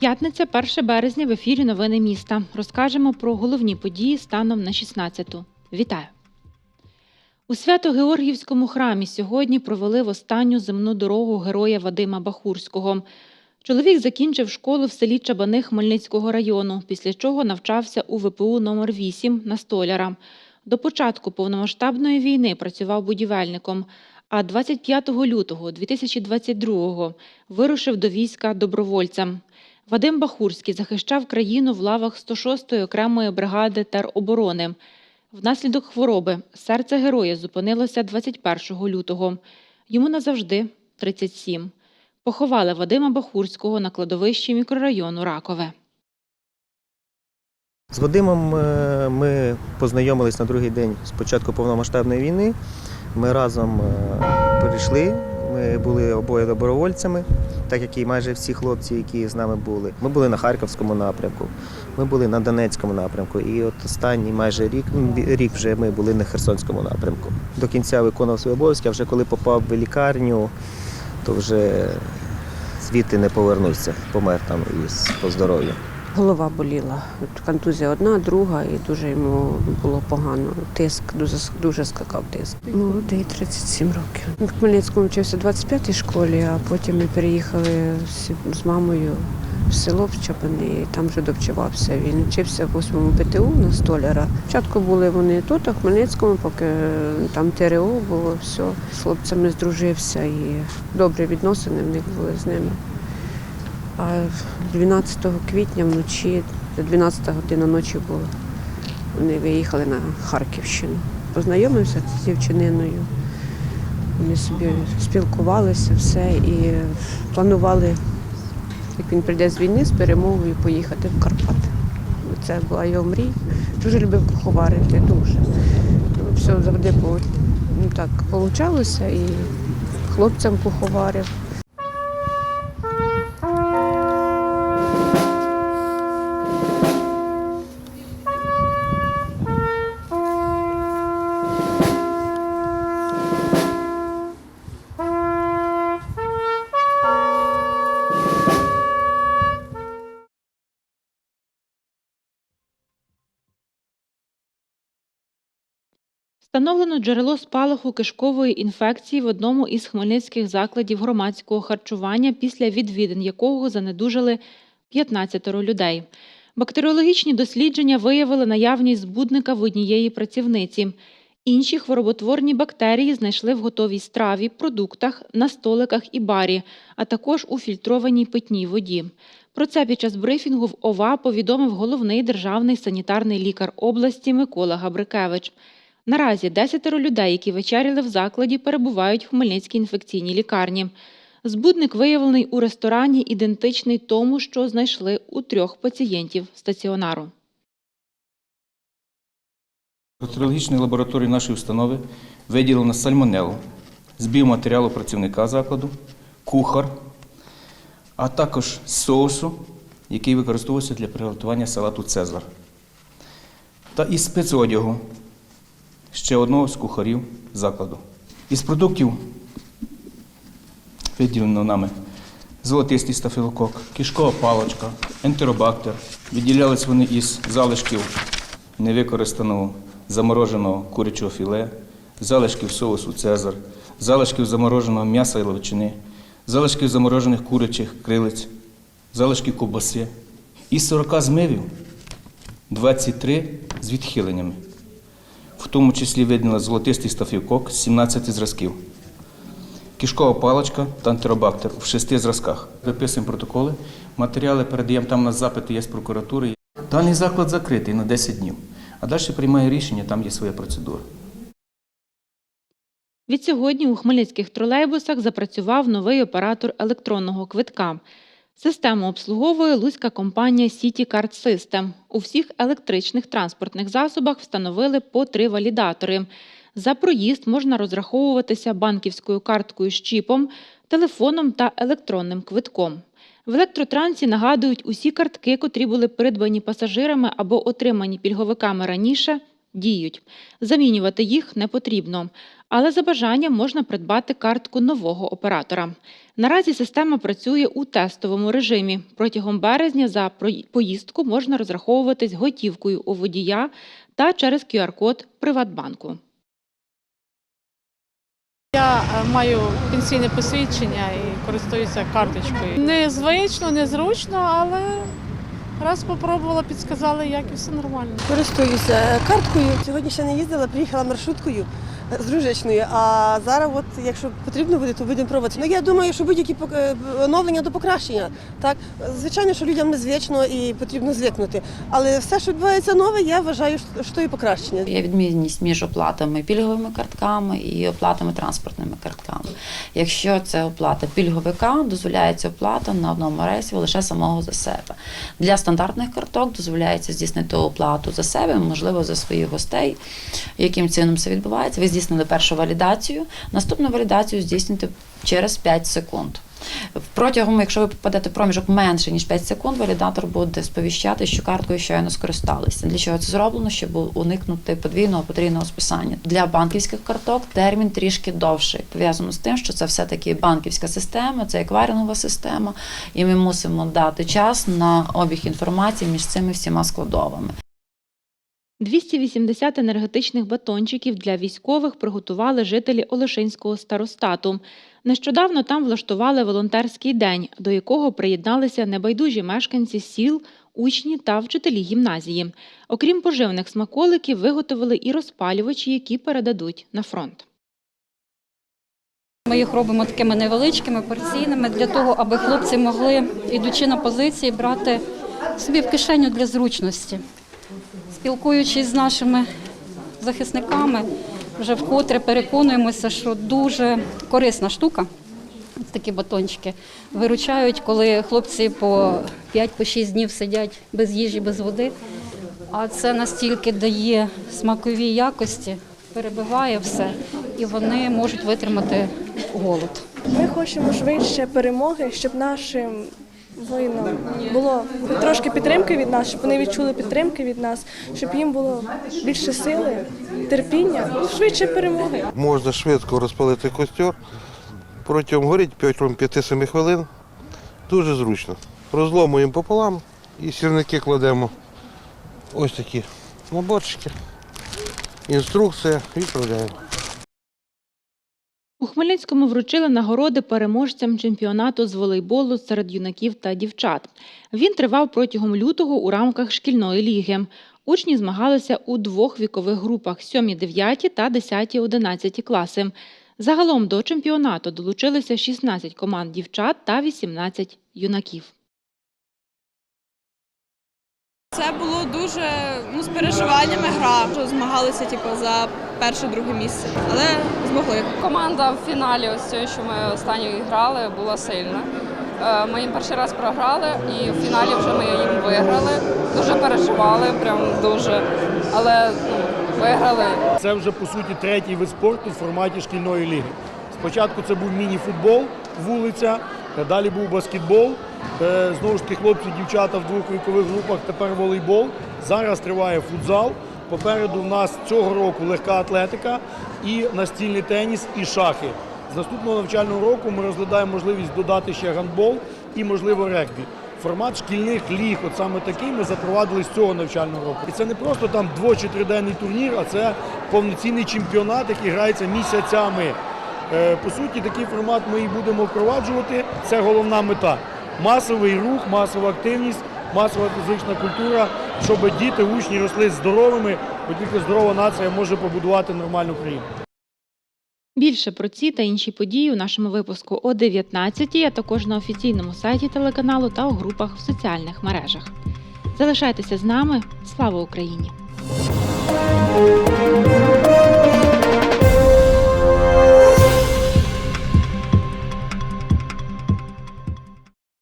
П'ятниця, 1 березня в ефірі Новини міста. Розкажемо про головні події станом на 16-ту. Вітаю! У Свято-Георгіївському храмі сьогодні провели в останню земну дорогу героя Вадима Бахурського. Чоловік закінчив школу в селі Чабани Хмельницького району, після чого навчався у ВПУ номер 8 на столяра. До початку повномасштабної війни працював будівельником, а 25 лютого 2022-го вирушив до війська добровольцем. Вадим Бахурський захищав країну в лавах 106-ї окремої бригади тероборони. Внаслідок хвороби серце героя зупинилося 21 лютого. Йому назавжди 37. Поховали Вадима Бахурського на кладовищі мікрорайону Ракове. З Вадимом е, ми познайомились на другий день з початку повномасштабної війни. Ми разом е, перейшли. Ми були обоє добровольцями, так як і майже всі хлопці, які з нами були. Ми були на Харківському напрямку, ми були на Донецькому напрямку. І от останній майже рік, ну, рік вже ми були на Херсонському напрямку. До кінця виконував свої обов'язки, а вже коли попав в лікарню, то вже звідти не повернувся, помер там із по здоров'ю. Голова боліла. От Контузія одна, друга, і дуже йому було погано. Тиск, дуже, дуже скакав тиск. Молодий, 37 років. В Хмельницькому вчився в 25-й школі, а потім ми переїхали з мамою в село в і там вже довчивався. Він вчився в 8-му ПТУ на столяра. Спочатку були вони тут, в Хмельницькому, поки там ТРО було, все. З хлопцями здружився і добрі відносини в них були з ними. А 12 квітня вночі, 12 година ночі було. Вони виїхали на Харківщину. Познайомився з дівчининою. Вони собі спілкувалися, все і планували, як він прийде з війни, з перемогою поїхати в Карпати. Це була його мрія. Дуже любив куховарити, дуже. Все завжди було ну, так вийшло і хлопцям куховарив. Встановлено джерело спалаху кишкової інфекції в одному із хмельницьких закладів громадського харчування, після відвідин якого занедужали 15 людей. Бактеріологічні дослідження виявили наявність збудника в однієї працівниці. Інші хвороботворні бактерії знайшли в готовій страві, продуктах, на столиках і барі, а також у фільтрованій питній воді. Про це під час брифінгу в ОВА повідомив головний державний санітарний лікар області Микола Габрикевич. Наразі 10 людей, які вечеряли в закладі, перебувають в Хмельницькій інфекційній лікарні. Збудник виявлений у ресторані, ідентичний тому, що знайшли у трьох пацієнтів стаціонару. Бактеріологічної лабораторії нашої установи виділено сальмонелу з біоматеріалу працівника закладу, кухар, а також соусу, який використовується для приготування салату Цезар. Та із спецодягу ще одного з кухарів закладу. Із продуктів виділено нами золотистий стафілокок, кишкова паличка, ентеробактер. Відділялись вони із залишків невикористаного замороженого курячого філе, залишків соусу Цезар, залишків замороженого м'яса і ловчини, залишків заморожених курячих крилиць, залишків ковбаси. Із 40 змивів 23 з відхиленнями. В тому числі видно золотистий стафілокок з 17 зразків. Кишкова паличка та антиробактер в шести зразках. Виписуємо протоколи, матеріали передаємо там на запити є з прокуратури. Даний заклад закритий на 10 днів, а далі приймає рішення, там є своя процедура. Відсьогодні у хмельницьких тролейбусах запрацював новий оператор електронного квитка. Систему обслуговує луцька компанія City Card System. У всіх електричних транспортних засобах встановили по три валідатори. За проїзд можна розраховуватися банківською карткою з чіпом, телефоном та електронним квитком. В електротрансі нагадують усі картки, котрі були придбані пасажирами або отримані пільговиками раніше, діють. Замінювати їх не потрібно, але за бажанням можна придбати картку нового оператора. Наразі система працює у тестовому режимі. Протягом березня за поїздку можна розраховуватись готівкою у водія та через QR-код Приватбанку. Я е, маю пенсійне посвідчення і користуюся карточкою. Незвично, незручно, але раз спробувала, підсказали, як і все нормально. Користуюся е, карткою. Сьогодні ще не їздила, приїхала маршруткою з. А зараз, от, якщо потрібно буде, то будемо пробувати. Ну я думаю, що будь-які е, оновлення до покращення. Так, звичайно, що людям незвично і потрібно звикнути. Але все, що відбувається нове, я вважаю, що і покращення. Є відмінність між оплатами пільговими картками і оплатами транспортними картками. Якщо це оплата пільговика, дозволяється оплата на одному рейсі лише самого за себе. Для стандартних карток дозволяється здійснити оплату за себе, можливо, за своїх гостей. Яким чином це відбувається? Ви здійснили першу валідацію, наступну валідацію здійснюєте через 5 секунд. Протягом, якщо ви попадете в проміжок менше ніж 5 секунд, валідатор буде сповіщати, що карткою щойно скористалися. Для чого це зроблено? Щоб уникнути подвійного потрійного списання. Для банківських карток термін трішки довший. Пов'язано з тим, що це все таки банківська система, це еквайрингова система, і ми мусимо дати час на обіг інформації між цими всіма складовими. 280 енергетичних батончиків для військових приготували жителі Олешинського старостату. Нещодавно там влаштували волонтерський день, до якого приєдналися небайдужі мешканці сіл, учні та вчителі гімназії. Окрім поживних смаколиків, виготовили і розпалювачі, які передадуть на фронт. Ми їх робимо такими невеличкими, порційними, для того, аби хлопці могли, ідучи на позиції, брати собі в кишеню для зручності. Спілкуючись з нашими захисниками, вже вкотре переконуємося, що дуже корисна штука. Такі батончики виручають, коли хлопці по 5-6 днів сидять без їжі, без води. А це настільки дає смакові якості, перебиває все, і вони можуть витримати голод. Ми хочемо швидше перемоги, щоб нашим воїнам було трошки підтримки від нас, щоб вони відчули підтримки від нас, щоб їм було більше сили, терпіння, швидше перемоги. можна швидко розпалити костер. Протягом протягом 5-7 хвилин. Дуже зручно. Розломуємо пополам і сірники кладемо ось такі наборчики. Інструкція відправляємо. У Хмельницькому вручили нагороди переможцям чемпіонату з волейболу серед юнаків та дівчат. Він тривав протягом лютого у рамках шкільної ліги. Учні змагалися у двох вікових групах 7-9 та 10-11 класи. Загалом до чемпіонату долучилися 16 команд дівчат та 18 юнаків. Це було дуже ну, з переживаннями гра. Змагалися типу, за перше-друге місце, але змогли. Команда в фіналі, ось цієї, що ми останньою грали, була сильна. Е, Ми їм перший раз програли, і в фіналі вже ми їм виграли. Дуже переживали, прям дуже. Але ну, виграли. Це вже по суті третій вид спорту в форматі шкільної ліги. Спочатку це був міні-футбол, вулиця, далі був баскетбол. Е, Знову ж таки, хлопці, дівчата в двох вікових групах, тепер волейбол. Зараз триває футзал. Попереду в нас цього року легка атлетика і настільний теніс і шахи. З наступного навчального року ми розглядаємо можливість додати ще гандбол і, можливо, регбі. Формат шкільних ліг, от саме такий ми запровадили з цього навчального року. І це не просто там дво- чи триденний турнір, а це повноцінний чемпіонат, який грається місяцями. Е, По суті, такий формат ми і будемо впроваджувати. Це головна мета. Масовий рух, масова активність, масова фізична культура, щоб діти, учні росли здоровими, бо тільки здорова нація може побудувати нормальну країну. Більше про ці та інші події у нашому випуску о 19 а також на офіційному сайті телеканалу та у групах в соціальних мережах. Залишайтеся з нами. Слава Україні!